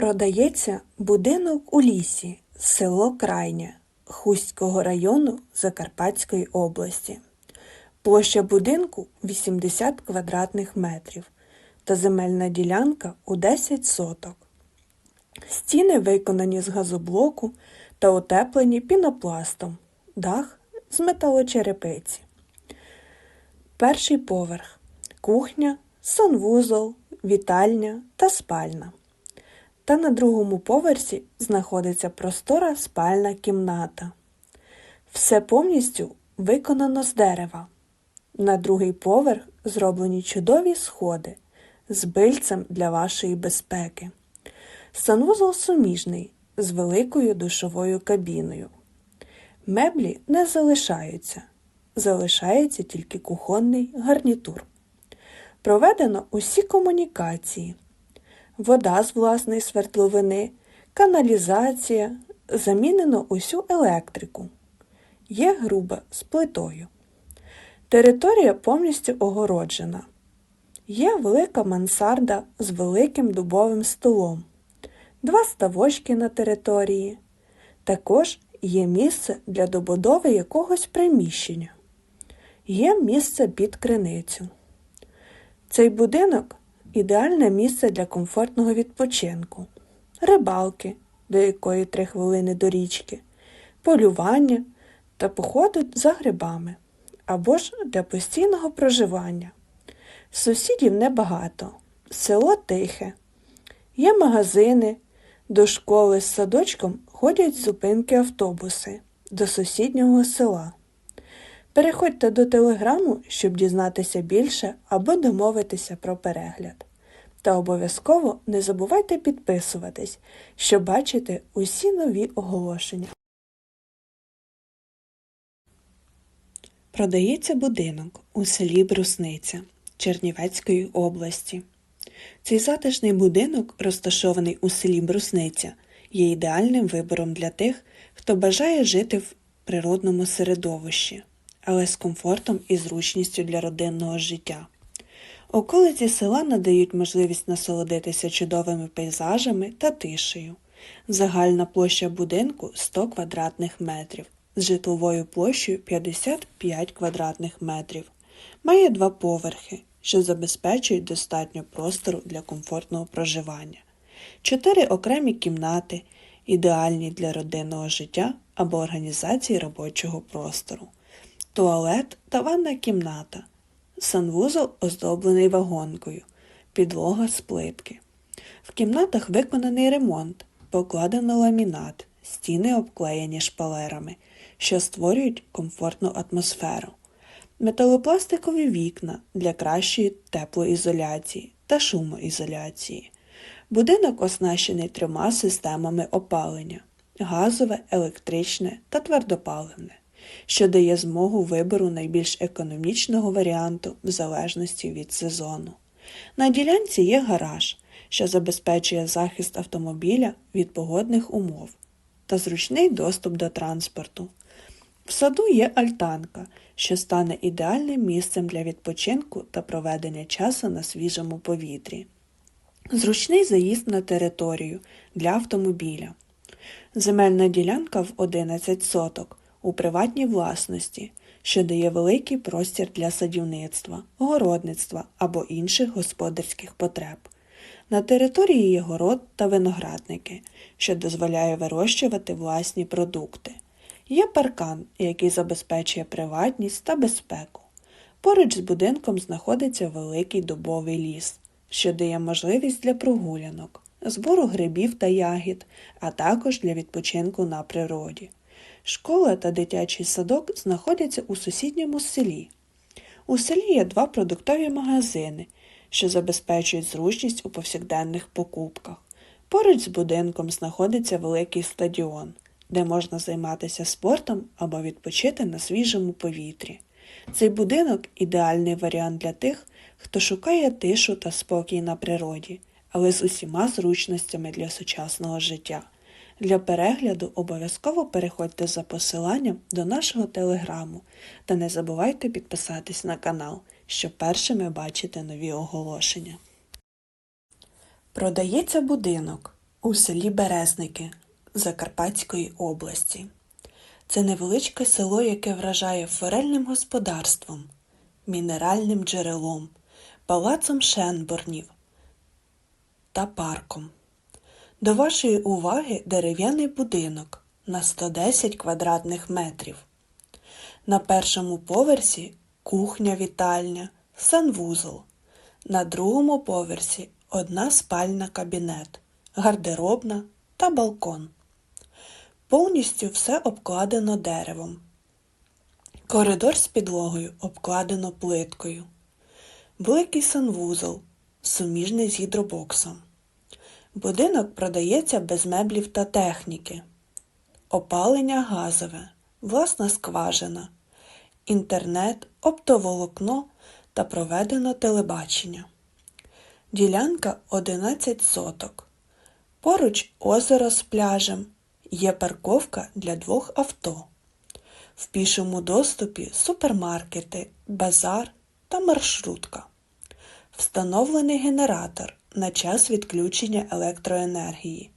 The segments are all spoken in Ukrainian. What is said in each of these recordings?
Продається будинок у лісі, село Крайнє, Хустського району Закарпатської області. Площа будинку 80 квадратних метрів та земельна ділянка у 10 соток. Стіни виконані з газоблоку та утеплені пінопластом, дах з металочерепиці. Перший поверх, кухня, санвузол, вітальня та спальна. Та на другому поверсі знаходиться простора спальна кімната. Все повністю виконано з дерева. На другий поверх зроблені чудові сходи з бильцем для вашої безпеки. Санвузол суміжний з великою душовою кабіною. Меблі не залишаються, залишається тільки кухонний гарнітур. Проведено усі комунікації, вода з власної свердловини, каналізація, замінено усю електрику. Є груба з плитою. Територія повністю огороджена. Є велика мансарда з великим дубовим столом, два ставочки на території. Також є місце для добудови якогось приміщення. Є місце під криницю. Цей будинок ідеальне місце для комфортного відпочинку, рибалки, до якої три хвилини до річки, полювання та походу за грибами або ж для постійного проживання. Сусідів небагато, село тихе, є магазини, до школи з садочком ходять зупинки автобуси до сусіднього села. Переходьте до телеграму, щоб дізнатися більше або домовитися про перегляд. Та обов'язково не забувайте підписуватись, щоб бачити усі нові оголошення. Продається будинок у селі Брусниця Чернівецької області. Цей затишний будинок, розташований у селі Брусниця, є ідеальним вибором для тих, хто бажає жити в природному середовищі, але з комфортом і зручністю для родинного життя. Околиці села надають можливість насолодитися чудовими пейзажами та тишею. Загальна площа будинку 100 квадратних метрів з житловою площею 55 квадратних метрів. Має два поверхи, що забезпечують достатньо простору для комфортного проживання, чотири окремі кімнати, ідеальні для родинного життя або організації робочого простору, туалет та ванна кімната, санвузол оздоблений вагонкою, підлога з плитки. В кімнатах виконаний ремонт, покладено ламінат, стіни обклеєні шпалерами, що створюють комфортну атмосферу. Металопластикові вікна для кращої теплоізоляції та шумоізоляції. Будинок оснащений трьома системами опалення газове, електричне та твердопаливне, що дає змогу вибору найбільш економічного варіанту в залежності від сезону. На ділянці є гараж, що забезпечує захист автомобіля від погодних умов та зручний доступ до транспорту. В саду є альтанка, що стане ідеальним місцем для відпочинку та проведення часу на свіжому повітрі. Зручний заїзд на територію для автомобіля. Земельна ділянка в 11 соток у приватній власності, що дає великий простір для садівництва, городництва або інших господарських потреб. На території є город та виноградники, що дозволяє вирощувати власні продукти. Є паркан, який забезпечує приватність та безпеку. Поруч з будинком знаходиться великий дубовий ліс, що дає можливість для прогулянок, збору грибів та ягід, а також для відпочинку на природі. Школа та дитячий садок знаходяться у сусідньому селі. У селі є два продуктові магазини, що забезпечують зручність у повсякденних покупках. Поруч з будинком знаходиться великий стадіон де можна займатися спортом або відпочити на свіжому повітрі. Цей будинок ідеальний варіант для тих, хто шукає тишу та спокій на природі, але з усіма зручностями для сучасного життя. Для перегляду обов'язково переходьте за посиланням до нашого телеграму та не забувайте підписатись на канал, щоб першими бачити нові оголошення. Продається будинок у селі Березники Закарпатської області. Це невеличке село, яке вражає форельним господарством, мінеральним джерелом, палацом Шенборнів та парком. До вашої уваги дерев'яний будинок на 110 квадратних метрів. На першому поверсі кухня-вітальня, санвузол. На другому поверсі одна спальна кабінет, гардеробна та балкон. Повністю все обкладено деревом. Коридор з підлогою обкладено плиткою. Великий санвузол, суміжний з гідробоксом. Будинок продається без меблів та техніки. Опалення газове, власна скважина, інтернет, оптоволокно та проведено телебачення. Ділянка 11 соток. Поруч озеро з пляжем. Є парковка для двох авто. В пішому доступі супермаркети, базар та маршрутка. Встановлений генератор на час відключення електроенергії.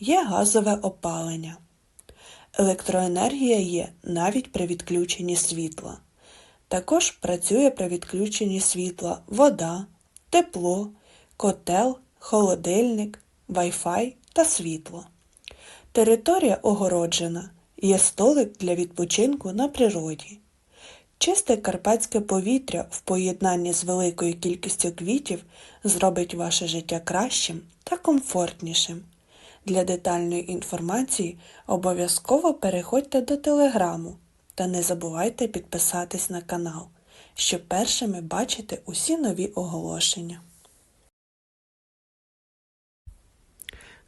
Є газове опалення. Електроенергія є навіть при відключенні світла. Також працює при відключенні світла вода, тепло, котел, холодильник, Wi-Fi та світло. Територія огороджена, є столик для відпочинку на природі. Чисте карпатське повітря в поєднанні з великою кількістю квітів зробить ваше життя кращим та комфортнішим. Для детальної інформації обов'язково переходьте до телеграму та не забувайте підписатись на канал, щоб першими бачити усі нові оголошення.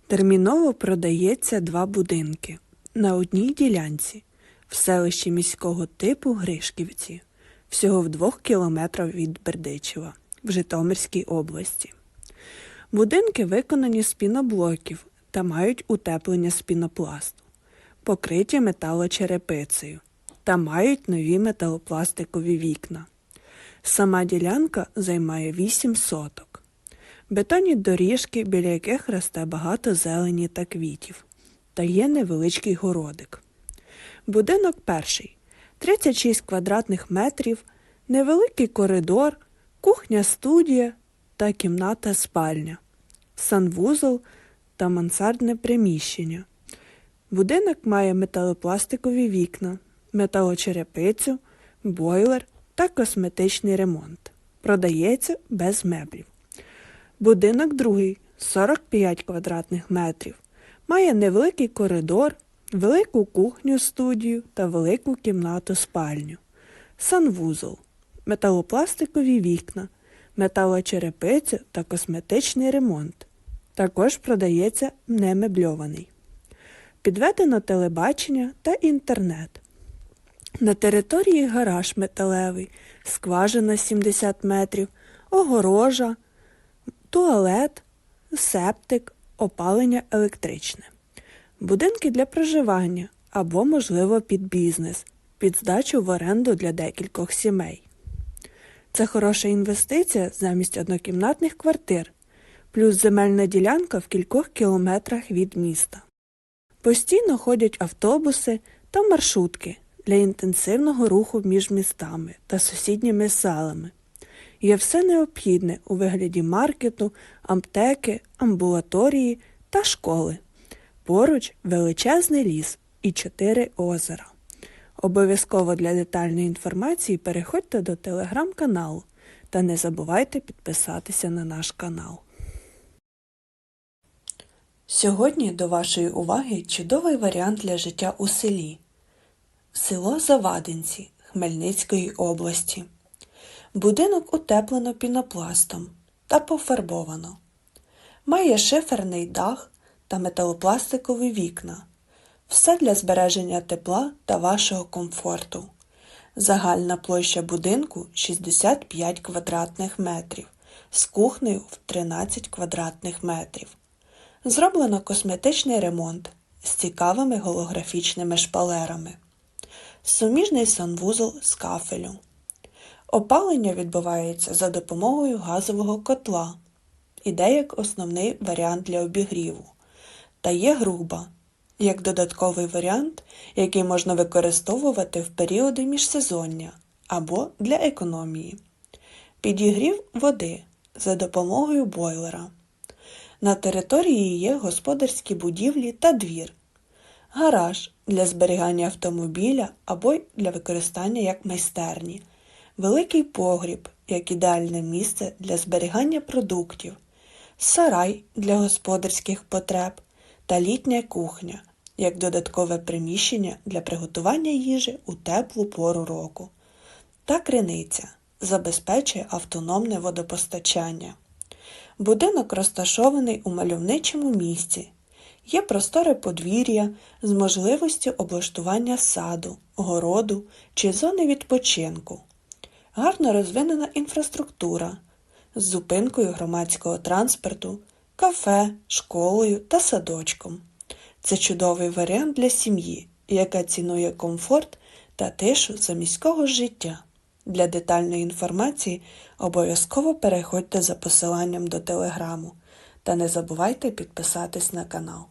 Терміново продається два будинки на одній ділянці в селищі міського типу Гришківці, всього в двох кілометрах від Бердичева в Житомирській області. Будинки виконані з піноблоків та мають утеплення з пінопласту, покриті металочерепицею та мають нові металопластикові вікна. Сама ділянка займає 8 соток. Бетонні доріжки, біля яких росте багато зелені та квітів, та є невеличкий городик. Будинок перший 36 квадратних метрів, невеликий коридор, кухня студія та кімната спальня, санвузол та мансардне приміщення. Будинок має металопластикові вікна, металочерепицю, бойлер та косметичний ремонт. Продається без меблів. Будинок другий 45 квадратних метрів. Має невеликий коридор, велику кухню студію та велику кімнату спальню. Санвузол, металопластикові вікна, металочерепиця та косметичний ремонт. Також продається немебльований. Підведено телебачення та інтернет. На території гараж металевий, скважина 70 метрів, огорожа, туалет, септик, опалення електричне. Будинки для проживання або, можливо, під бізнес, під здачу в оренду для декількох сімей. Це хороша інвестиція замість однокімнатних квартир, плюс земельна ділянка в кількох кілометрах від міста. Постійно ходять автобуси та маршрутки для інтенсивного руху між містами та сусідніми селами. Є все необхідне у вигляді маркету, аптеки, амбулаторії та школи. Поруч величезний ліс і чотири озера. Обов'язково для детальної інформації переходьте до телеграм-каналу та не забувайте підписатися на наш канал. Сьогодні до вашої уваги чудовий варіант для життя у селі. Село Завадинці Хмельницької області. Будинок утеплено пінопластом та пофарбовано. Має шиферний дах та металопластикові вікна. Все для збереження тепла та вашого комфорту. Загальна площа будинку 65 квадратних метрів з кухнею в 13 квадратних метрів. Зроблено косметичний ремонт з цікавими голографічними шпалерами. Суміжний санвузол з кафелю. Опалення відбувається за допомогою газового котла. Іде як основний варіант для обігріву. Та є груба, як додатковий варіант, який можна використовувати в періоди міжсезоння або для економії. Підігрів води за допомогою бойлера. На території є господарські будівлі та двір, гараж для зберігання автомобіля або для використання як майстерні, великий погріб як ідеальне місце для зберігання продуктів, сарай для господарських потреб та літня кухня як додаткове приміщення для приготування їжі у теплу пору року. Та криниця забезпечує автономне водопостачання. Будинок розташований у мальовничому місці. Є просторе подвір'я з можливістю облаштування саду, городу чи зони відпочинку. Гарно розвинена інфраструктура з зупинкою громадського транспорту, кафе, школою та садочком. Це чудовий варіант для сім'ї, яка цінує комфорт та тишу за міського життя. Для детальної інформації обов'язково переходьте за посиланням до телеграму та не забувайте підписатись на канал.